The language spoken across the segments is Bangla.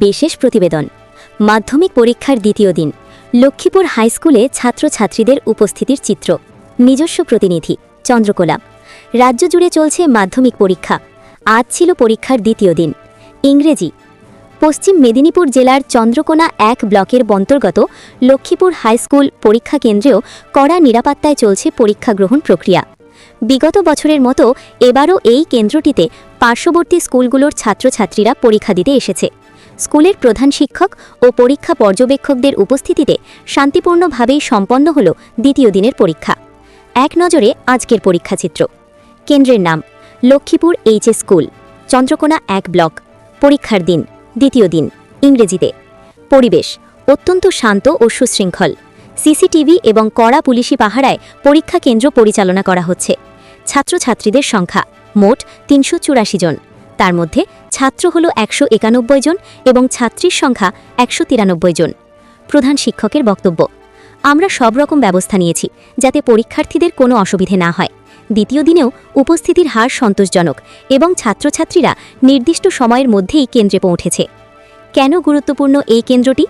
বিশেষ প্রতিবেদন। মাধ্যমিক পরীক্ষার দ্বিতীয় দিন, লক্ষ্মীপুর হাইস্কুলে ছাত্রছাত্রীদের উপস্থিতির চিত্র। নিজস্ব প্রতিনিধি, চন্দ্রকোলা। রাজ্য জুড়ে চলছে মাধ্যমিক পরীক্ষা। আজ ছিল পরীক্ষার দ্বিতীয় দিন। ইংরেজি। পশ্চিম মেদিনীপুর জেলার চন্দ্রকোনা এক ব্লকের অন্তর্গত লক্ষ্মীপুর হাইস্কুল পরীক্ষা কেন্দ্রেও কড়া নিরাপত্তায় চলছে পরীক্ষা গ্রহণ প্রক্রিয়া। বিগত বছরের মতো এবারও এই কেন্দ্রটিতে পার্শ্ববর্তী স্কুলগুলোর ছাত্রছাত্রীরা পরীক্ষা দিতে এসেছে। স্কুলের প্রধান শিক্ষক ও পরীক্ষা পর্যবেক্ষকদের উপস্থিতিতে শান্তিপূর্ণভাবেই সম্পন্ন হল দ্বিতীয় দিনের পরীক্ষা। এক নজরে আজকের পরীক্ষাচিত্র কেন্দ্রের নাম, লক্ষ্মীপুর এইচএস স্কুল, চন্দ্রকোনা এক ব্লক, পরীক্ষার দিন, দ্বিতীয় দিন, ইংরেজিতে। পরিবেশ, অত্যন্ত শান্ত ও সুশৃঙ্খল। সিসিটিভি এবং কড়া পুলিশি পাহারায় পরীক্ষা কেন্দ্র পরিচালনা করা হচ্ছে। ছাত্রছাত্রীদের সংখ্যা, মোট তিনশো চুরাশি জন। তার মধ্যে ছাত্র হল একশো একানব্বই জন এবং ছাত্রীর সংখ্যা একশো তিরানব্বই জন। প্রধান শিক্ষকের বক্তব্য, আমরা সব রকম ব্যবস্থা নিয়েছি যাতে পরীক্ষার্থীদের কোনো অসুবিধে না হয়। দ্বিতীয় দিনেও উপস্থিতির হার সন্তোষজনক এবং ছাত্রছাত্রীরা নির্দিষ্ট সময়ের মধ্যেই কেন্দ্রে পৌঁছেছে। কেন গুরুত্বপূর্ণ এই কেন্দ্রটি?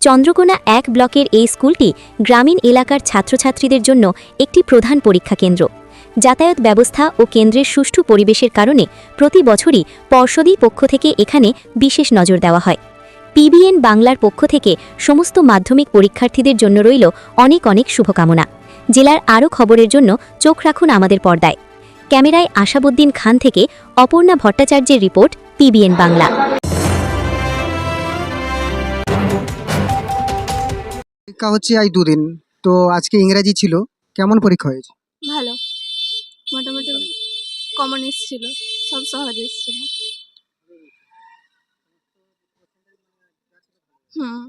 চন্দ্রকোনা এক ব্লকের এই স্কুলটি গ্রামীণ এলাকার ছাত্রছাত্রীদের জন্য একটি প্রধান পরীক্ষা কেন্দ্র। যাতায়াত ব্যবস্থা ও কেন্দ্রের সুষ্ঠু পরিবেশের কারণে প্রতি বছরই পর্ষদী পক্ষ থেকে এখানে বিশেষ নজর দেওয়া হয়। পিবিএন বাংলার পক্ষ থেকে সমস্ত মাধ্যমিক পরীক্ষার্থীদের জন্য রইল অনেক অনেক শুভকামনা। জেলার আরও খবরের জন্য চোখ রাখুন আমাদের পর্দায়। ক্যামেরায় আশাবুদ্দিন খান থেকে অপর্ণা ভট্টাচার্যের রিপোর্ট পিবিএন বাংলা। পরীক্ষা হচ্ছে আজ দুদিন তো আজকে ইংরেজি ছিল। কেমন পরীক্ষা হয়েছে? ভালো। মোটামুটি কমন এসেছিল সব সহজ এসেছিল। হুম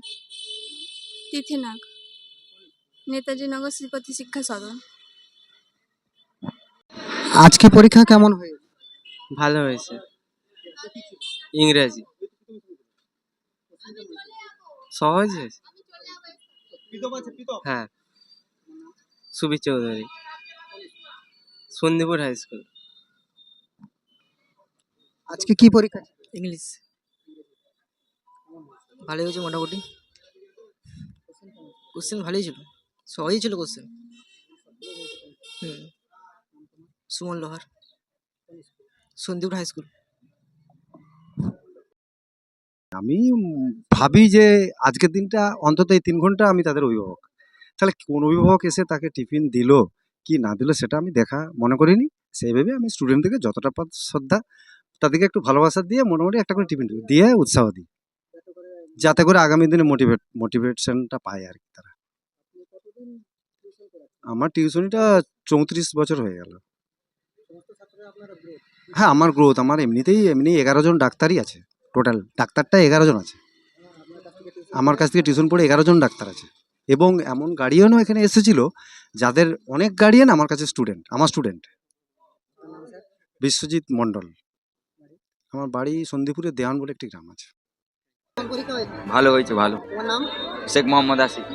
তিথিনাগ নেতাজি নগর শ্রীপতি শিক্ষা সদন। আজকে পরীক্ষা কেমন হয়েছে? ভালো হয়েছে। ইংরেজি। সহজ হয়েছে? হ্যাঁ। সুবীর চৌধুরী। সন্দীপুর হাই স্কুল আজকে কি পরীক্ষা? ইংলিশ। ভালোই হয়েছে মোটামুটি। কোশ্চেন ভালোই ছিল। সহজই ছিল কোশ্চেন হুম। সুমন লোহার। সন্দীপ হাই স্কুল আমি ভাবি যে আজকের দিনটা অন্তত এই তিন ঘণ্টা আমি তাদের অভিভাবক। তাহলে কোন অভিভাবক এসে তাকে টিফিন দিল? কি না দিল সেটা আমি দেখা, মনে করিনি। সেইভাবে আমি স্টুডেন্টদেরকে যতটা শ্রদ্ধা তাদেরকে একটু ভালোবাসা দিয়ে মোটামুটি একটা করে টিফিন দিয়ে উৎসাহ দিই। যাতে করে আগামী দিনে মোটিভেট মোটিভেশনটা পায় আর কি তারা। আমার টিউশনিটা চৌত্রিশ বছর হয়ে গেল। হ্যাঁ আমার গ্রোথ আমার এমনিতেই, এমনি এগারো জন ডাক্তারই আছে। টোটাল ডাক্তারটা এগারো জন আছে। আমার কাছ থেকে টিউশন পড়ে এগারো জন ডাক্তার আছে। এবং এমন গার্ডিয়ানও এখানে এসেছিল যাদের অনেক গার্ডিয়ান আমার কাছে স্টুডেন্ট আমার স্টুডেন্ট বিশ্বজিৎ মণ্ডল। আমার বাড়ি সন্দীপুরে দেওয়ান বলে একটি গ্রাম আছে। ভালো হয়েছে ভালো। নাম? শেখ মোহাম্মদ আসিফ।